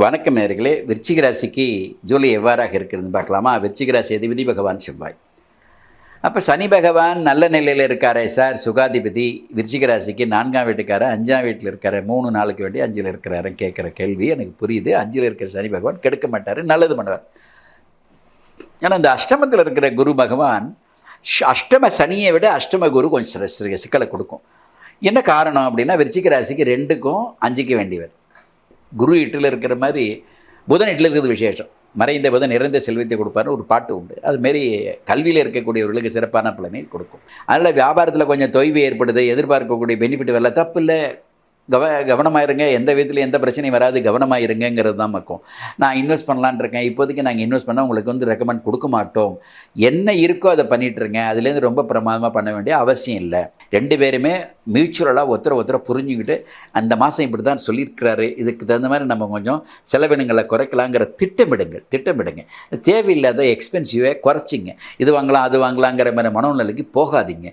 வணக்கம் நேர்களே. விருச்சிக ராசிக்கு ஜூலை எவ்வாறாக இருக்கிறதுன்னு பார்க்கலாமா? விருச்சிக ராசி அதிபதி பகவான் செவ்வாய். அப்போ சனி பகவான் நல்ல நிலையில் இருக்காரே சார். சுகாதிபதி விருச்சிக ராசிக்கு நான்காம் வீட்டுக்கார அஞ்சாம் வீட்டில் இருக்கார். மூணு நாளுக்கு வேண்டி அஞ்சில் இருக்கிறாரு கேட்குற கேள்வி எனக்கு புரியுது. அஞ்சில் இருக்கிற சனி பகவான் கெடுக்க மாட்டார் நல்லது பண்ணுவார். ஆனால் இந்த அஷ்டமத்தில் இருக்கிற குரு பகவான் அஷ்டம சனியை விட அஷ்டம குரு கொஞ்சம் சிக்கலை கொடுக்கும். என்ன காரணம் அப்படின்னா விருச்சிக ராசிக்கு ரெண்டுக்கும் அஞ்சிக்க வேண்டியவர். குரு எட்டில் இருக்கிற மாதிரி புதன் எட்டில் இருக்கிறது விசேஷம். மறைந்த புதன் நிறைந்த செல்வத்தை கொடுப்பாருன்னு ஒரு பாட்டு உண்டு. அதுமாரி கல்வியில் இருக்கக்கூடியவர்களுக்கு சிறப்பான பலனை கொடுக்கும். அதனால் வியாபாரத்தில் கொஞ்சம் தொய்வு ஏற்படுது எதிர்பார்க்கக்கூடிய பெனிஃபிட் வரல தப்பு இல்லை. கவ கவனமாயிருங்க. எந்த விதத்தில் எந்த பிரச்சனையும் வராது. கவனமாக தான் மக்கும் நான் இன்வெஸ்ட் பண்ணலான் இருக்கேன். இப்போதைக்கு நாங்கள் இன்வெஸ்ட் பண்ணால் உங்களுக்கு வந்து ரெக்கமெண்ட் கொடுக்க மாட்டோம். என்ன இருக்கோ அதை பண்ணிட்டு அதுலேருந்து ரொம்ப பிரமாதமாக பண்ண வேண்டிய அவசியம் இல்லை. ரெண்டு பேருமே மியூச்சுவலாக ஒருத்தரை ஒருத்தரை புரிஞ்சுக்கிட்டு அந்த மாதம் இப்படி தான் சொல்லியிருக்கிறாரு. இதுக்கு தகுந்த மாதிரி நம்ம கொஞ்சம் செலவினங்களை குறைக்கலாங்கிற திட்டமிடுங்கள். திட்டமிடுங்க. தேவையில்லாத எக்ஸ்பென்சிவை குறைச்சிங்க. இது வாங்கலாம் அது வாங்கலாங்கிற மாதிரி மனநிலைக்கு போகாதீங்க.